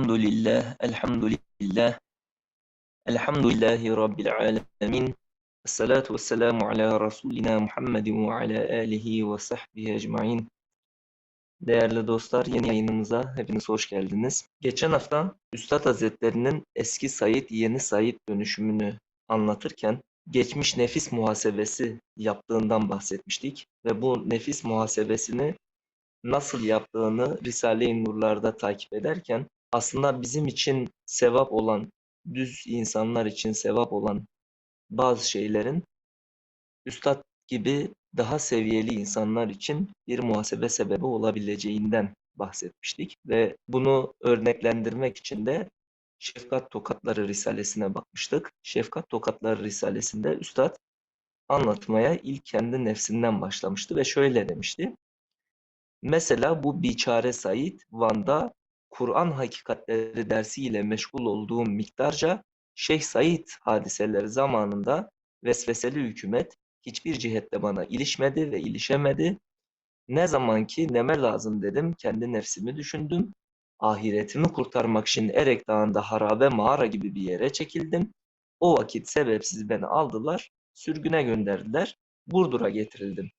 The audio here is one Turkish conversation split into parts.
Elhamdülillah, elhamdülillah, elhamdülillahi rabbil alemin. Esselatu vesselamu ala Resulina Muhammedin ve ala alihi ve sahbihi ecmain. Değerli dostlar, yeni yayınımıza hepiniz hoş geldiniz. Geçen hafta Üstad Hazretleri'nin eski Said, yeni Said dönüşümünü anlatırken geçmiş nefis muhasebesi yaptığından bahsetmiştik ve bu nefis muhasebesini nasıl yaptığını Risale-i Nurlar'da takip ederken aslında bizim için sevap olan, düz insanlar için sevap olan bazı şeylerin üstad gibi daha seviyeli insanlar için bir muhasebe sebebi olabileceğinden bahsetmiştik ve bunu örneklendirmek için de Şefkat Tokatları Risalesine bakmıştık. Şefkat Tokatları Risalesinde üstad anlatmaya ilk kendi nefsinden başlamıştı ve şöyle demişti. Mesela bu biçare Said Van'da Kur'an hakikatleri dersiyle meşgul olduğum miktarca Şeyh Said hadiseleri zamanında vesveseli hükümet hiçbir cihette bana ilişmedi ve ilişemedi. Ne zaman ki neme lazım dedim, kendi nefsimi düşündüm. Ahiretimi kurtarmak için Erek Dağı'nda harabe mağara gibi bir yere çekildim. O vakit sebepsiz beni aldılar, sürgüne gönderdiler, Burdur'a getirildim.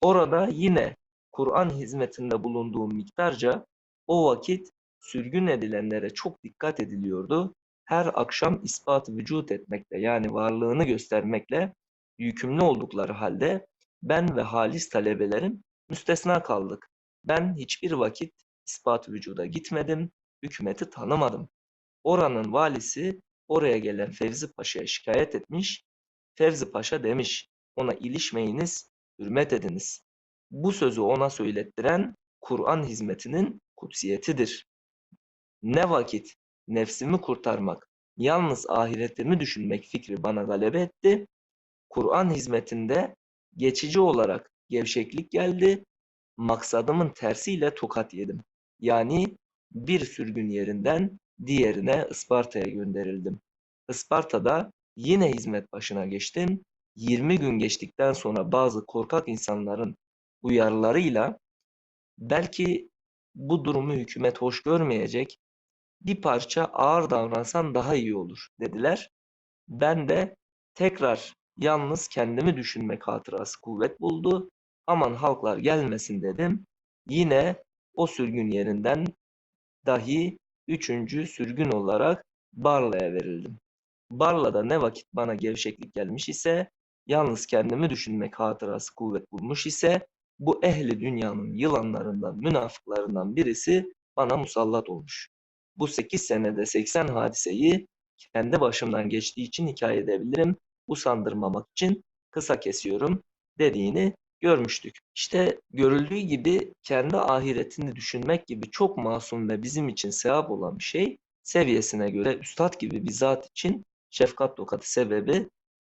Orada yine Kur'an hizmetinde bulunduğum miktarca o vakit sürgün edilenlere çok dikkat ediliyordu. Her akşam ispat vücut etmekle yani varlığını göstermekle yükümlü oldukları halde ben ve halis talebelerim müstesna kaldık. Ben hiçbir vakit ispat vücuda gitmedim, hükümeti tanımadım. Oranın valisi oraya gelen Fevzi Paşa'ya şikayet etmiş. Fevzi Paşa demiş, ona ilişmeyiniz, hürmet ediniz. Bu sözü ona söylettiren Kur'an hizmetinin kutsiyetidir. Ne vakit nefsimi kurtarmak, yalnız ahiretimi düşünmek fikri bana galebe etti. Kur'an hizmetinde geçici olarak gevşeklik geldi. Maksadımın tersiyle tokat yedim. Yani bir sürgün yerinden diğerine Isparta'ya gönderildim. Isparta'da yine hizmet başına geçtim. 20 gün geçtikten sonra bazı korkak insanların uyarılarıyla belki bu durumu hükümet hoş görmeyecek, bir parça ağır davransan daha iyi olur dediler. Ben de tekrar yalnız kendimi düşünmek hatırası kuvvet buldu. Aman halklar gelmesin dedim. Yine o sürgün yerinden dahi üçüncü sürgün olarak Barla'ya verildim. Barla'da ne vakit bana gevşeklik gelmiş ise, yalnız kendimi düşünmek hatırası kuvvet bulmuş ise, bu ehli dünyanın yılanlarından, münafıklarından birisi bana musallat olmuş. Bu 8 senede 80 hadiseyi kendi başımdan geçtiği için hikaye edebilirim. Usandırmamak için kısa kesiyorum dediğini görmüştük. İşte görüldüğü gibi kendi ahiretini düşünmek gibi çok masum ve bizim için sevap olan bir şey seviyesine göre üstad gibi bir zat için şefkat tokatı sebebi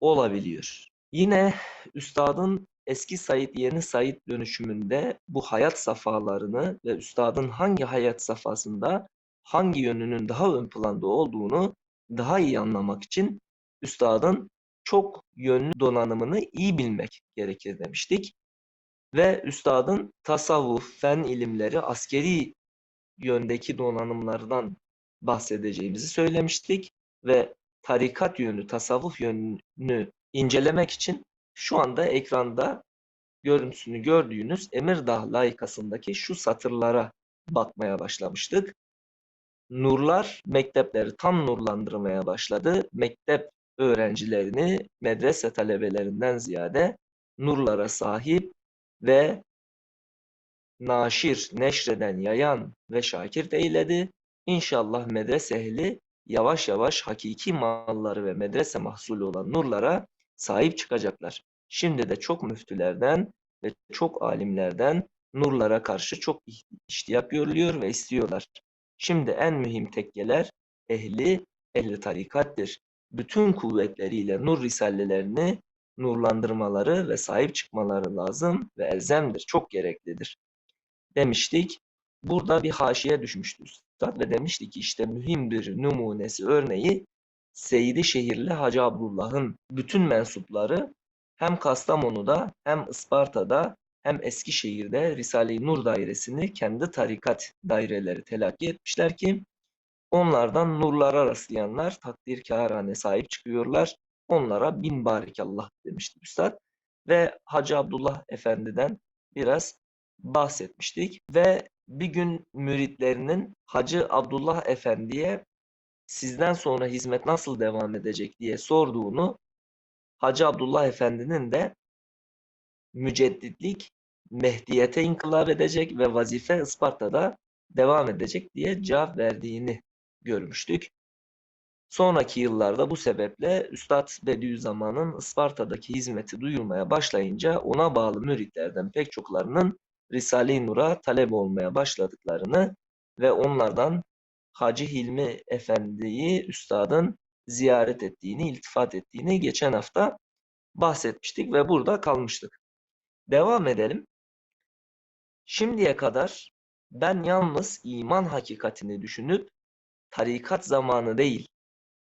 olabiliyor. Yine üstadın eski Said yeni Said dönüşümünde bu hayat safhalarını ve üstadın hangi hayat safhasında hangi yönünün daha ön planda olduğunu daha iyi anlamak için üstadın çok yönlü donanımını iyi bilmek gerekir demiştik. Ve üstadın tasavvuf, fen ilimleri, askeri yöndeki donanımlardan bahsedeceğimizi söylemiştik. Ve tarikat yönü, tasavvuf yönünü incelemek için şu anda ekranda görüntüsünü gördüğünüz Emirdağ layıkasındaki şu satırlara bakmaya başlamıştık. Nurlar mektepleri tam nurlandırmaya başladı. Mektep öğrencilerini medrese talebelerinden ziyade nurlara sahip ve naşir, neşreden, yayan ve şakir eyledi. İnşallah medrese ehli yavaş yavaş hakiki malları ve medrese mahsulü olan nurlara sahip çıkacaklar. Şimdi de çok müftülerden ve çok alimlerden nurlara karşı çok iştiyak görülüyor ve istiyorlar. Şimdi en mühim tekkeler ehli, ehli tarikattir. Bütün kuvvetleriyle nur risalelerini nurlandırmaları ve sahip çıkmaları lazım ve elzemdir, çok gereklidir. Demiştik, burada bir haşiye düşmüştü üstad ve demiştik ki işte mühim bir numunesi, örneği Seyidi Şehirli Hacı Abdullah'ın bütün mensupları hem Kastamonu'da hem Isparta'da hem Eskişehir'de Risale-i Nur dairesini kendi tarikat daireleri telakki etmişler ki Onlardan nurlara rastlayanlar takdirkârane sahip çıkıyorlar. Onlara bin barikallah demişti Üstad. Ve Hacı Abdullah Efendi'den biraz bahsetmiştik. Ve bir gün müritlerinin Hacı Abdullah Efendi'ye sizden sonra hizmet nasıl devam edecek diye sorduğunu Hacı Abdullah Efendi'nin de mücedditlik Mehdiyete inkılap edecek ve vazife Isparta'da devam edecek diye cevap verdiğini görmüştük. Sonraki yıllarda bu sebeple Üstad Bediüzzaman'ın Isparta'daki hizmeti duyulmaya başlayınca ona bağlı müritlerden pek çoklarının Risale-i Nur'a talep olmaya başladıklarını ve onlardan Hacı Hilmi Efendi'yi Üstad'ın ziyaret ettiğini, iltifat ettiğini geçen hafta bahsetmiştik ve burada kalmıştık. Devam edelim. Şimdiye kadar ben yalnız iman hakikatini düşünüp tarikat zamanı değil,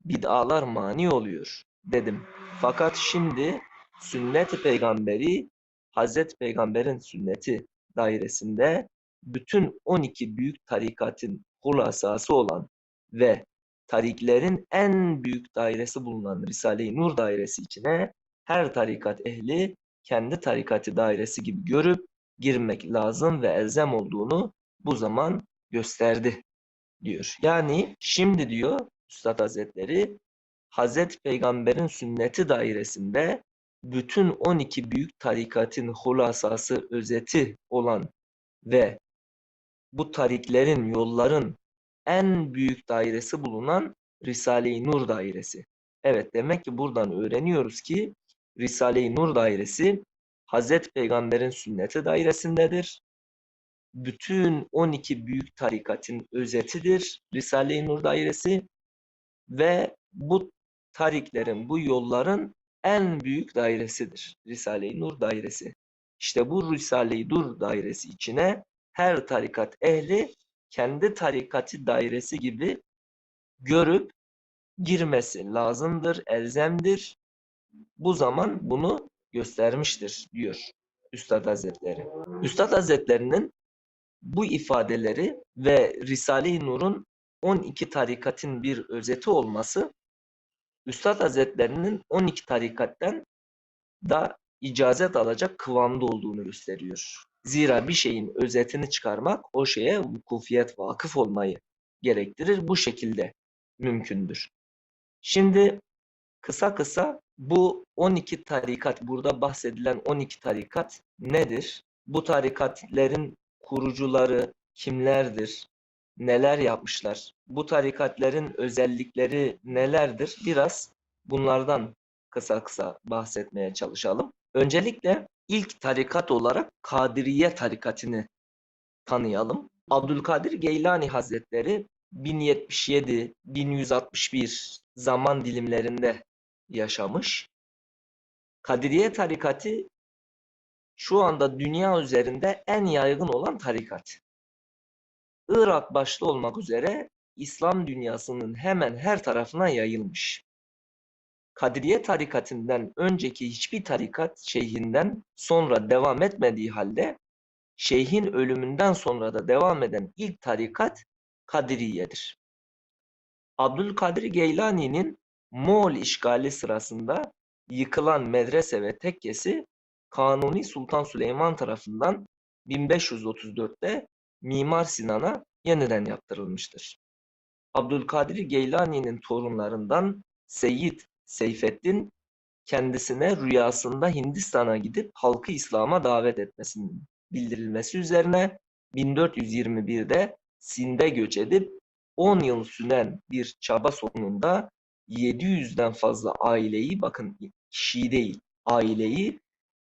bid'alar mani oluyor dedim. Fakat şimdi sünnet peygamberi, Hazreti Peygamber'in sünneti dairesinde bütün 12 büyük tarikatın hulasası olan ve tariklerin en büyük dairesi bulunan Risale-i Nur dairesi içine her tarikat ehli kendi tarikati dairesi gibi görüp girmek lazım ve elzem olduğunu bu zaman gösterdi diyor. Yani şimdi diyor Üstad Hazretleri Hazreti Peygamber'in sünneti dairesinde bütün 12 büyük tarikatın hulasası, özeti olan ve bu tariklerin, yolların en büyük dairesi bulunan Risale-i Nur dairesi. Evet demek ki buradan öğreniyoruz ki Risale-i Nur dairesi Hazreti Peygamber'in sünneti dairesindedir. Bütün 12 büyük tarikatın özetidir Risale-i Nur dairesi ve bu tariklerin, bu yolların en büyük dairesidir Risale-i Nur dairesi. İşte bu Risale-i Nur dairesi içine her tarikat ehli kendi tarikati dairesi gibi görüp girmesi lazımdır, elzemdir. Bu zaman bunu göstermiştir diyor Üstad Hazretleri. Üstad Hazretlerinin bu ifadeleri ve Risale-i Nur'un 12 tarikatın bir özeti olması Üstad Hazretlerinin 12 tarikatten da icazet alacak kıvamda olduğunu gösteriyor. Zira bir şeyin özetini çıkarmak o şeye vukufiyet, vakıf olmayı gerektirir. Bu şekilde mümkündür. Şimdi kısa kısa bu 12 tarikat, burada bahsedilen 12 tarikat nedir? Bu tarikatlerin kurucuları kimlerdir? Neler yapmışlar? Bu tarikatlerin özellikleri nelerdir? Biraz bunlardan kısa kısa bahsetmeye çalışalım. Öncelikle ilk tarikat olarak Kadiriye tarikatını tanıyalım. Abdülkadir Geylani Hazretleri 1077-1161 zaman dilimlerinde yaşamış. Kadiriye tarikatı şu anda dünya üzerinde en yaygın olan tarikat. Irak başta olmak üzere İslam dünyasının hemen her tarafına yayılmış. Kadiriye tarikatinden önceki hiçbir tarikat şeyhinden sonra devam etmediği halde şeyhin ölümünden sonra da devam eden ilk tarikat Kadiriye'dir. Abdülkadir Geylani'nin Moğol işgali sırasında yıkılan medrese ve tekkesi Kanuni Sultan Süleyman tarafından 1534'te Mimar Sinan'a yeniden yaptırılmıştır. Abdülkadir Geylani'nin torunlarından Seyyid Seyfettin kendisine rüyasında Hindistan'a gidip halkı İslam'a davet etmesinin bildirilmesi üzerine 1421'de Sind'e göç edip 10 yıl süren bir çaba sonunda 700'den fazla aileyi bakın kişiyi değil aileyi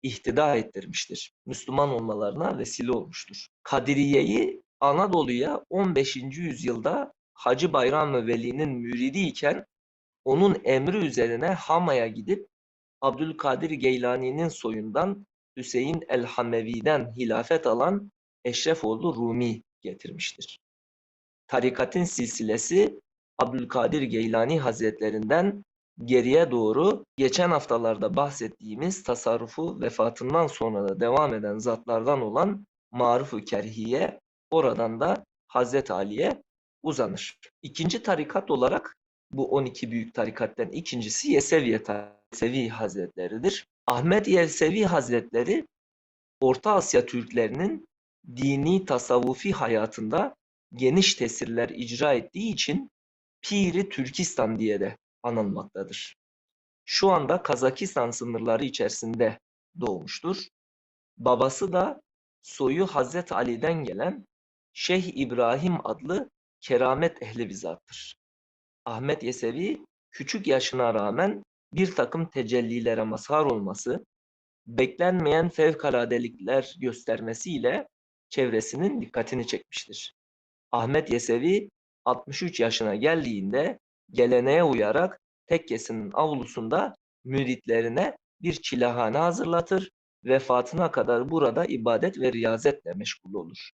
ihtida ettirmiştir. Müslüman olmalarına vesile olmuştur. Kadiriye'yi Anadolu'ya 15. yüzyılda Hacı Bayram Veli'nin müridi iken onun emri üzerine Hama'ya gidip Abdülkadir Geylani'nin soyundan Hüseyin el-Hamevi'den hilafet alan Eşrefoğlu Rumi getirmiştir. Tarikatın silsilesi Abdülkadir Geylani Hazretlerinden geriye doğru geçen haftalarda bahsettiğimiz tasarrufu vefatından sonra da devam eden zatlardan olan Maruf-u Kerhiye, oradan da Hazreti Ali'ye uzanır. İkinci tarikat olarak bu 12 büyük tarikattan ikincisi Yeseviye Yesevi Hazretleri'dir. Ahmet Yesevi Hazretleri Orta Asya Türklerinin dini tasavvufi hayatında geniş tesirler icra ettiği için Piri Türkistan diye de anılmaktadır. Şu anda Kazakistan sınırları içerisinde doğmuştur. Babası da soyu Hazreti Ali'den gelen Şeyh İbrahim adlı keramet ehli bir zattır. Ahmet Yesevi küçük yaşına rağmen bir takım tecellilere mazhar olması, beklenmeyen fevkaladelikler göstermesiyle çevresinin dikkatini çekmiştir. Ahmet Yesevi 63 yaşına geldiğinde geleneğe uyarak tekkesinin avlusunda müritlerine bir çilehane hazırlatır, vefatına kadar burada ibadet ve riyazetle meşgul olur.